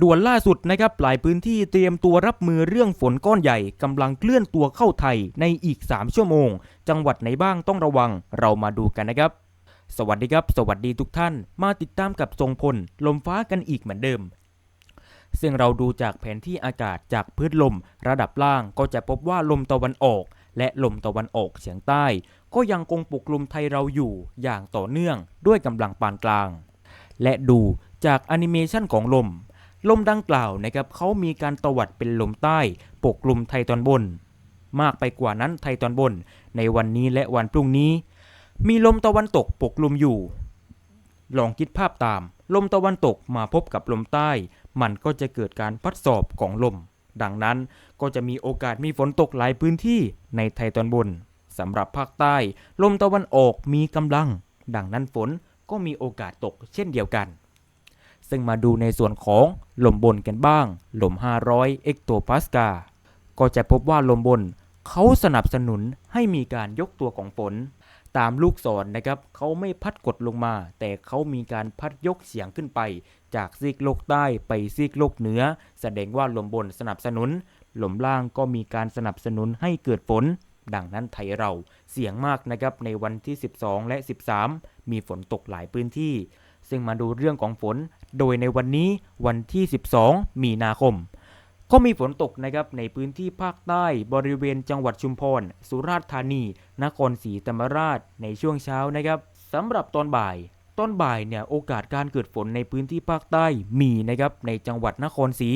ด่วนล่าสุดนะครับหลายพื้นที่เตรียมตัวรับมือเรื่องฝนก้อนใหญ่กำลังเคลื่อนตัวเข้าไทยในอีก 3 ชั่วโมง จังหวัดไหนบ้างต้องระวัง เรามาดูกันนะครับ สวัสดีครับ สวัสดีทุกท่าน มาติดตามกับทรงพล ลมฟ้ากันอีกเหมือนเดิม ซึ่งเราดูจากแผนที่อากาศจากพื้นลม ระดับล่างก็จะพบว่าลมตะวันออก และลมตะวันออกเฉียงใต้ ก็ยังคงปกคลุมไทยเราอยู่อย่างต่อเนื่องด้วยกำลังปานกลาง และดูจากแอนิเมชันของลม ลมดังกล่าวนะครับเขามีการตวัดเป็นลมใต้ ปกคลุมไทยตอนบน มากไปกว่านั้นไทยตอนบน ในวันนี้และวันพรุ่งนี้ มีลมตะวันตกปกคลุมอยู่ ลองคิดภาพตาม ลมตะวันตกมาพบกับลมใต้ มันก็จะเกิดการพัดสอบของลม ดังนั้นก็จะมีโอกาสมีฝนตกหลายพื้นที่ในไทยตอนบนสำหรับภาคใต้ ลมตะวันออกมีกำลัง ดังนั้นฝนก็มีโอกาสตกเช่นเดียวกัน ซึ่งมาดูในส่วนของลมบนกันบ้าง ลม 500 เอ็กโตพาสกา ก็จะพบว่าลมบนเขาสนับสนุนให้มีการยกตัวของฝน ตามลูกศรนะครับเขาไม่พัดกดลงมา แต่เขามีการพัดยกเฉียงขึ้นไป จากซีกโลกใต้ไปซีกโลกเหนือ แสดงว่าลมบนสนับสนุน ลมล่างก็มีการสนับสนุนให้เกิดฝน ดังนั้นไทยเราเสี่ยงมากนะครับในวันที่ 12 และ 13 มีฝนตกหลายพื้นที่ ซึ่งมาดูเรื่องของฝน โดยในวันนี้วันที่ 12 มีนาคม ก็มีฝนตกนะครับในพื้นที่ภาคใต้บริเวณจังหวัดชุมพร สุราษฎร์ธานี นครศรีธรรมราชในช่วงเช้านะครับสำหรับตอนบ่ายตอนบ่ายเนี่ยโอกาสการเกิดฝนในพื้นที่ภาคใต้มีนะครับในจังหวัดนครศรี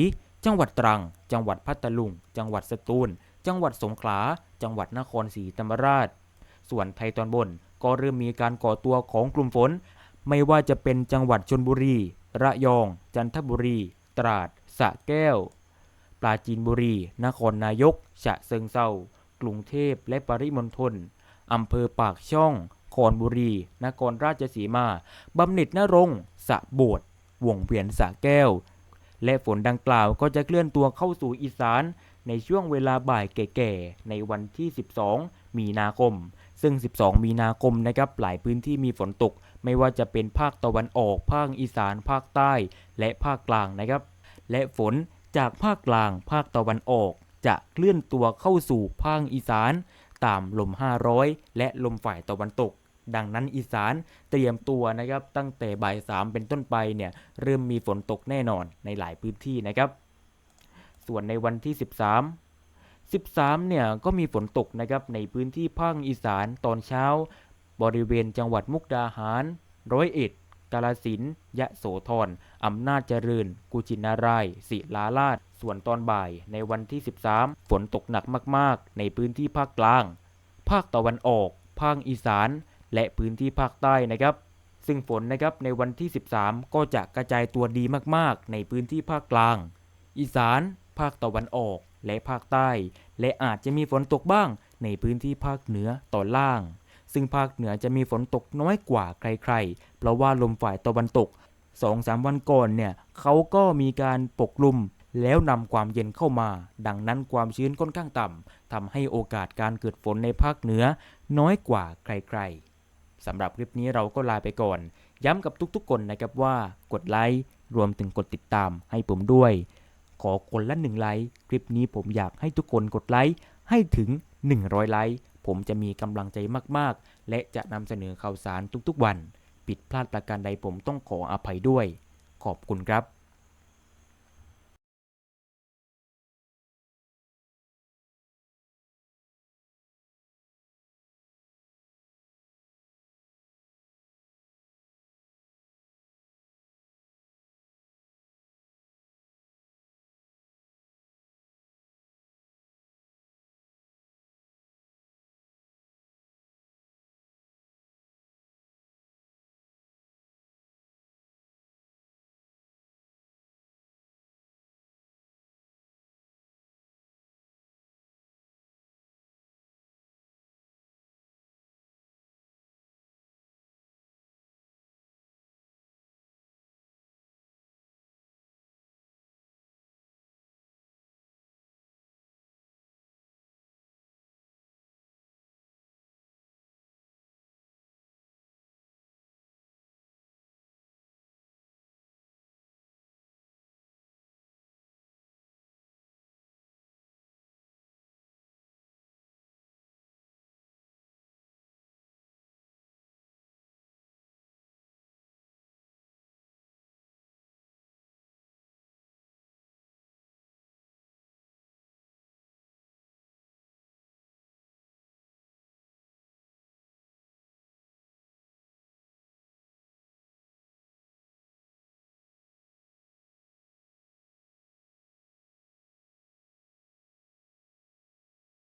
จังหวัดตรัง จังหวัดพัทลุง จังหวัดสตูล จังหวัดสงขลา จังหวัดนครศรีธรรมราช ส่วนไทยตอนบนก็เริ่มมีการก่อตัวของกลุ่มฝน ไม่ว่าจะเป็นจังหวัดชนบุรี ระยอง จันทบุรี ตราดสระแก้ว ปราจีนบุรี นครนายก ฉะเชิงเซากรุงเทพและปริมณฑลอำเภอปากช่องคอนบุรี นครราชสีมา บำเหน็จนรงค์สะโบดวงเวียนสะแก้ว และฝนดังกล่าวก็จะเคลื่อนตัวเข้าสู่อีสานในช่วงเวลาบ่ายแก่ๆ ในวันที่ 12 มีนาคม ซึ่ง 12 มีนาคมนะครับ หลายพื้นที่มีฝนตก ไม่ว่าจะเป็นภาคตะวันออก ภาคอีสาน ภาคใต้ และภาคกลางนะครับ และฝนจากภาคกลาง ภาคตะวันออก จะเคลื่อนตัวเข้าสู่ภาคอีสาน ตามลม 500 และลมฝ่ายตะวันตก ดังนั้นอีสานเตรียมตัวนะครับ ตั้งแต่บ่ายสามเป็นต้นไปเนี่ยเริ่มมีฝนตกแน่นอนในหลายพื้นที่นะครับ ส่วนในวันที่ 13 13เนี่ยก็มีฝนตกนะครับในพื้นที่ภาคอีสานตอนเช้า บริเวณจังหวัดมุกดาหาร ร้อยเอ็ด กาลสินธุ์ยะโสธรอำนาจเจริญ กุชินารายศิลาลาดส่วนตอนบ่ายในวันที่ 13 ฝนตกหนักมากๆ ในพื้นที่ภาคกลาง ภาคตะวันออก ภาคอีสาน และพื้นที่ภาคใต้นะครับ ซึ่งฝนนะครับในวันที่ 13 ก็จะกระจายตัวดีมากๆ ในพื้นที่ภาคกลาง อีสาน ภาคตะวันออก และภาคใต้ และอาจจะมีฝนตกบ้างในพื้นที่ภาคเหนือตอนล่าง ซึ่งภาคเหนือจะมีฝนตกน้อยกว่าใครๆ เพราะว่าลมฝ่ายตะวันตก 2-3 วันก่อนเนี่ยเขาก็มีการปกคลุมแล้วนำความเย็นเข้ามา ดังนั้นความชื้นค่อนข้างต่ำทำให้โอกาสการเกิดฝนในภาคเหนือน้อยกว่าใครๆสำหรับคลิปนี้เราก็ลาไปก่อน ย้ำกับทุกๆคนนะครับว่ากดไลค์รวมถึงกดติดตามให้ผมด้วย ขอคนละหนึ่งไลค์คลิปนี้ผมอยากให้ทุกคนกดไลค์ให้ถึง 100 ไลค์ ผมจะมีกำลังใจมากๆ และจะนำเสนอข่าวสารทุกๆวัน ผิดพลาดประการใดผมต้องขออภัยด้วย ขอบคุณครับ